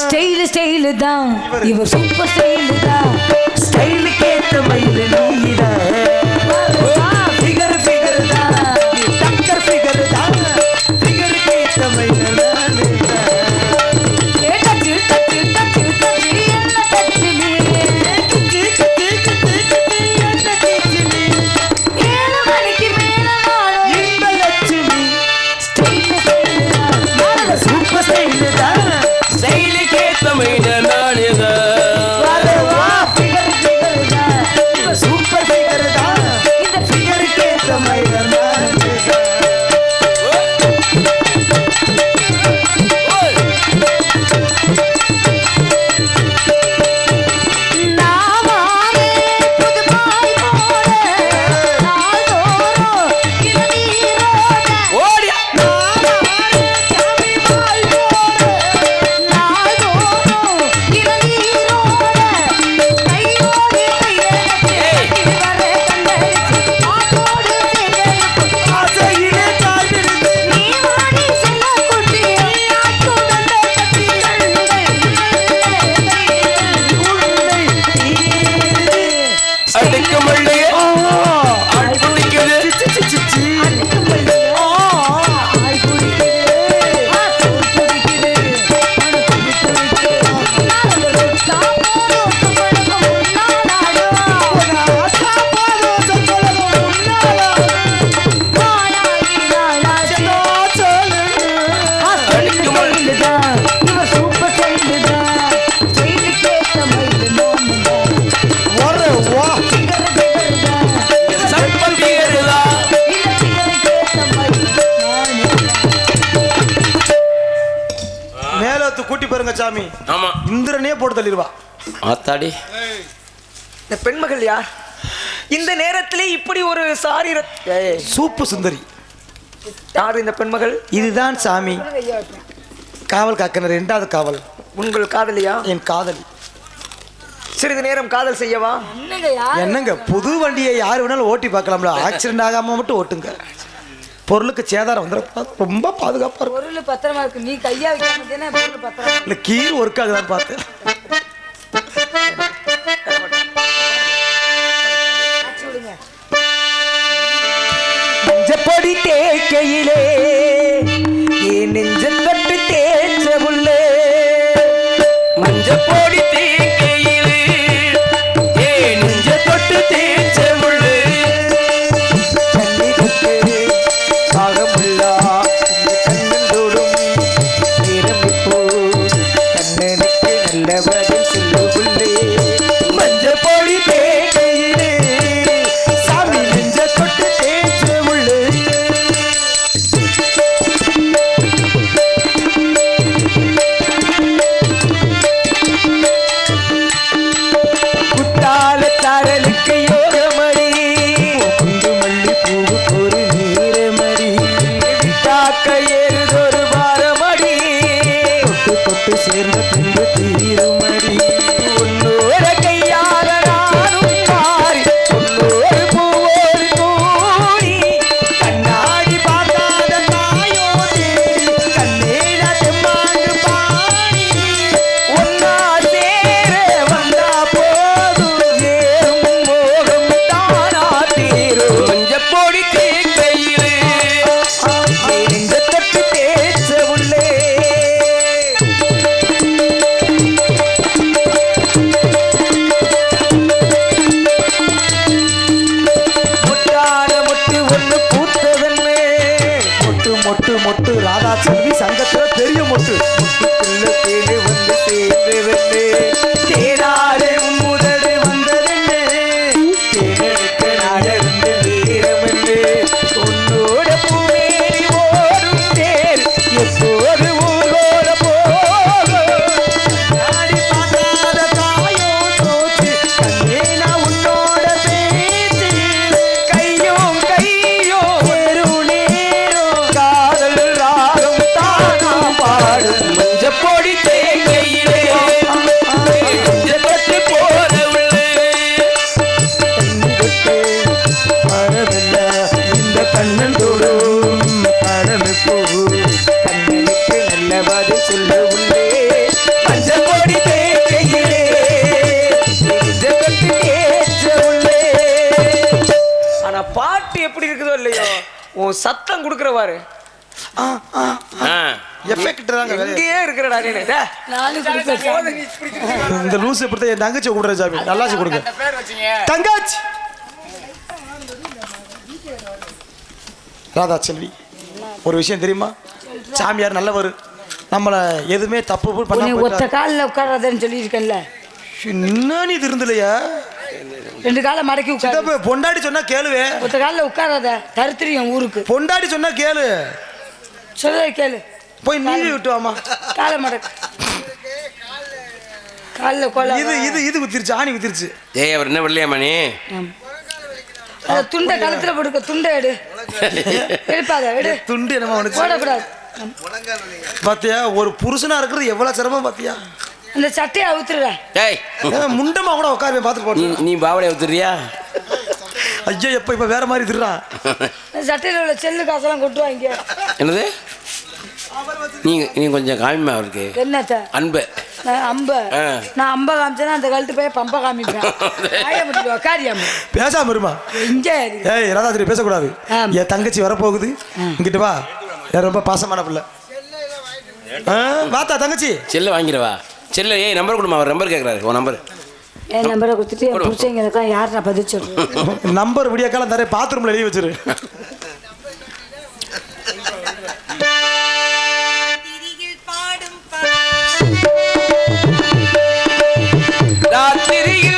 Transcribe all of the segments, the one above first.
Style style தான். இவர் super style தான். ஸ்டைலுக்கு ஏற்ற மயில் நீதான் மேலத்து கூட்டி பாருங்க சாமி. ஆமா. இந்திரனே போட்டு தள்ளிடுவா. ஆத்தாடி. இந்த பெண்மகள் யார்? இந்த நேரத்திலே இப்படி ஒரு சாரி சூப்பு சுந்தரி. யார் இந்த பெண்மகள்? இதுதான் சாமி. காவல் காக்கிற ரெண்டாவது காவல். உங்கள் காதலியா? என் காதலி. சிறிது நேரம் காதல் செய்யவா? என்னங்க புது வண்டியை யார் வேணாலும் ஓட்டி பார்க்கலாம்ல. ஆக்சிடென்ட் ஆகாம மட்டும் ஓட்டுங்க. பொருளுக்கு சேதாரம் வந்துடக்கூடாது ரொம்ப பாதுகாப்பாக இருக்கும். பொருள் பத்திரமா இருக்கு நீ கையா வைக்காம பொருள் பத்திரம். இல்லை கீர் ஒர்க் தான் பார்த்தேன். இங்கேயே இருக்கிறடா நீ கொடுப்பேன் இந்த லூஸ் என் தங்கச்சி கூடுற சாமி. நல்லாச்சு கொடுங்க. தங்கச்சி! ராதா செல்வி ஒரு விஷயம் தெரியுமா? சாமியார் நல்லவர். நம்மளை எதுவுமே தப்பு பண்ண ஒத்த காலில் உட்காராதன்னு சொல்லியிருக்கேன்ல. என்ன நீ திருந்தலையா ரெண்டு காலை மடக்கி உட்காரு. பொண்டாட்டி சொன்னா கேளுவே ஒத்த காலில் உட்காராத தருத்திரியம் ஊருக்கு. பொண்டாட்டி சொன்னா கேளு. சொல்றத கேளு. போய் நீதி விட்டு வாமா. காலை மடக்கு. காலில் கொலை இது இது இது குத்திருச்சு ஆணி குத்திருச்சு. ஏய் அவர் என்ன வெள்ளையா மணி அந்த துண்டை கழுத்துல போடுக்க துண்டை எடு. எடுப்பாத எடு. துண்டு என்னமா உனக்கு போடக்கூடாது. பாத்தியா ஒரு புருஷனா இருக்கிறது எவ்வளவு சிரமம் பாத்தியா? அந்த சட்டையை அவுத்துருட ஏய் முண்டமா கூட உட்காருவேன் பார்த்து நீ போட்டு. நீ பாவடைய ஊத்துறியா ஐயோ எப்ப இப்ப வேற மாதிரி திருறான் சட்டையில் உள்ள செல்லு காசெல்லாம் கொட்டு வாங்க. என்னது? நீ நீ கொஞ்சம் காமிமா அவருக்கு. என்னத்த? அன்பு. நான் அம்ப. நான் அம்ப காமிச்சேன்னா அந்த கழுத்து போய் பம்ப காமிப்பேன். உக்காரியாம பேசாம இருமா. இங்கே ஏய் ராதாத்திரி பேசக்கூடாது. என் தங்கச்சி வரப்போகுது. இங்கிட்டு வா. ரொம்ப பாசமான பிள்ளை. ஆ, வாத்தா தங்கச்சி. செல்ல வாங்கிடவா? செல்ல ஏய் நம்பர் கொடுமா அவர் நம்பர் கேட்குறாரு உன் நம்பர் என் நம்பரை கொடுத்துட்டு என் பிடிச்சவங்க இருக்கான் யார் நான் பதில் நம்பர் விடிய காலம் தரேன் பாத்ரூம்ல எழுதி வச்சிரு. ராத்திரியில்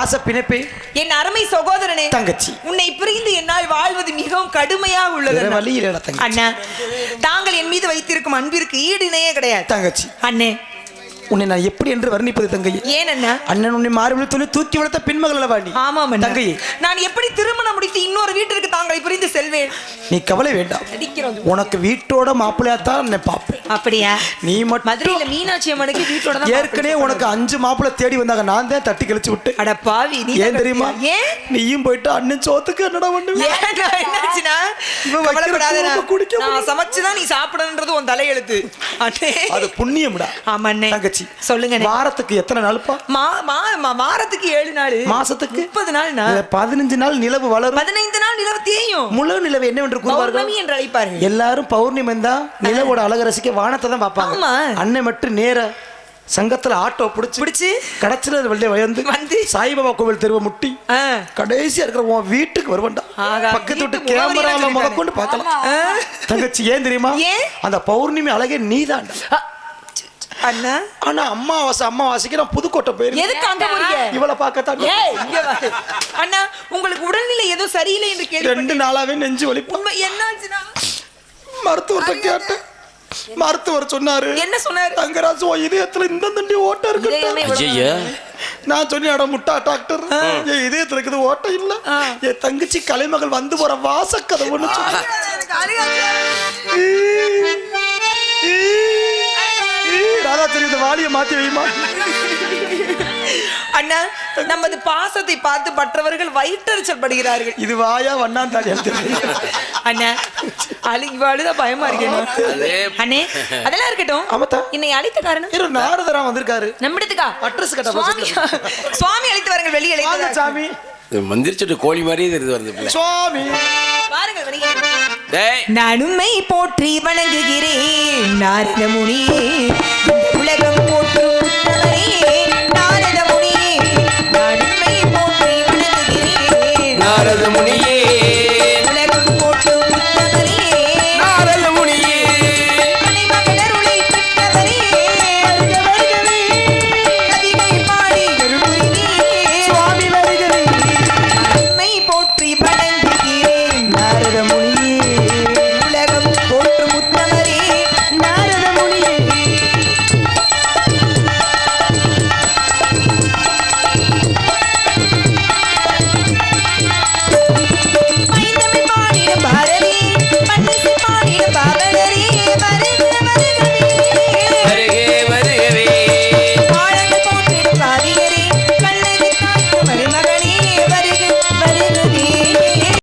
பாச பிணைப்பே என் அருமை சகோதரனே தங்கச்சி. உன்னை பிரிந்து என்னால் வாழ்வது மிகவும் கடுமையாக உள்ளது வேற அண்ணா. வழி இல்லடா தங்கச்சி. அண்ணா தாங்கள் என் மீது வைத்திருக்கும் அன்பிற்கு ஈடு இணையே கிடையாது. தங்கச்சி. அண்ணே உன்னை நான் எப்படி என்று வர்ணிப்பது தங்கையே? ஏன் அண்ணா அண்ணன் உன்னை மாறுபடி சொல்லி தூக்கி வளர்த்த பெண்மகள் அல்லவா நீ? ஆமாம் அண்ணா. தங்கையே. நான் எப்படி திருமணம் முடித்து இன்னொரு வீட்டிற்கு தாங்களை புரிந்து செல்வேன்? நீ கவலை வேண்டாம். உனக்கு வீட்டோட மாப்பிள்ளையாத்தான் என்னை பார்ப்பேன். அப்படியா? நீ மட்டும் மதுரையில மீனாட்சி அம்மனுக்கு வீட்டோட தான் ஏற்கனவே உனக்கு அஞ்சு மாப்பிள்ளை தேடி வந்தாங்க. நான் தான் தட்டி கழிச்சு விட்டு அட பாவி நீ ஏன் தெரியுமா? ஏன்? நீயும் போயிட்டு அண்ணன் சோத்துக்கு என்னடா கவலைப்படாதடா. குழம்பு குடிக்க நான். சமைச்சுதான் நீ சாப்பிடணுன்றது உன் தலையெழுத்து. அது புண்ணியம்டா. ஆமா அண்ணே. தங்கச்சி சொல்லுங்க அண்ணே. வாரத்துக்கு எத்தனை நாளுப்பா? வாரத்துக்கு ஏழு நாள். மாசத்துக்கு? முப்பது இல்ல, பதினஞ்சு நாள் நிலவு வளரும். பதினைந்து நாள் நிலவு தேயும். முழு நிலவு என்னவென்று கூறுவார்கள்? என்று அழைப்பார்கள். எல்லாரும் பௌர்ணமி தான் நிலவோட அழக ரசிக்க வானத்தை தான் பார்ப்பாங்க. அன்னை மட்டும் நேர சங்கத்துல ஆட்டோ பிடிச்சு பிடிச்சு? கடைச்சில வெளியே வந்து வந்து. சாய்பாபா கோவில் தெருவை முட்டி. கடைசியா இருக்கிற உன் வீட்டுக்கு வருவண்டா பக்கத்து விட்டு கேமரால. முதற்கொண்டு பார்க்கலாம். தங்கச்சி ஏன் தெரியுமா? அந்த பௌர்ணமி அழகே நீதான்டா அண்ணா. ஆனா அம்மாவாசை அம்மாவாசைக்கு நான் புதுக்கோட்டை போயிருக்கேன் எதுக்கு அங்க போறீங்க? இவளை பார்க்கத்தான் ஏய் இங்க வா. அண்ணா உங்களுக்கு உடல்நிலை ஏதோ சரியில்லை என்று ரெண்டு கேள்விப்பட்டேன் நாளாவே நெஞ்சு வலிப்பு உண்மை என்னாச்சுன்னா மருத்துவர்கிட்ட கேட்டேன். மருத்துவர் சொன்னாரு என்ன சொன்னாரு? தங்கராஜ் இதயத்துல இந்த தண்டி ஓட்டம் இருக்கு. நான் சொன்னேன் முட்டா டாக்டர். என் இதயத்துல இருக்குது ஓட்டம் இல்ல. என் தங்கச்சி கலைமகள் வந்து போற வாசக்கதவுன்னு சொன்னேன். ராதாச்சரி இந்த வாலிய மாத்தி வைமா. அண்ணா நமது பாசத்தை பார்த்து மற்றவர்கள் வயிற்றறிச்சல் படுகிறார்கள். இது வாயா வண்ணான் தாடி அண்ணா அழு இவ அழுதா பயமா இருக்கேன் அண்ணே. அதெல்லாம் இருக்கட்டும். ஆமாத்தா. என்னை அழைத்த காரணம்? இரு நாரதரா வந்திருக்காரு. நம்மிடத்துக்கா அட்ரஸ் கேட்டா சுவாமி சுவாமி அழைத்து வாருங்கள் வெளியே சாமி. மந்திரிச்சுட்டு கோழி மாதிரியே தெரியுது வருது சுவாமி. வாருங்கள் வெளியே. டேய். நான் உம்மை போற்றி வணங்குகிறேன் நாரத முனி இந்த உலக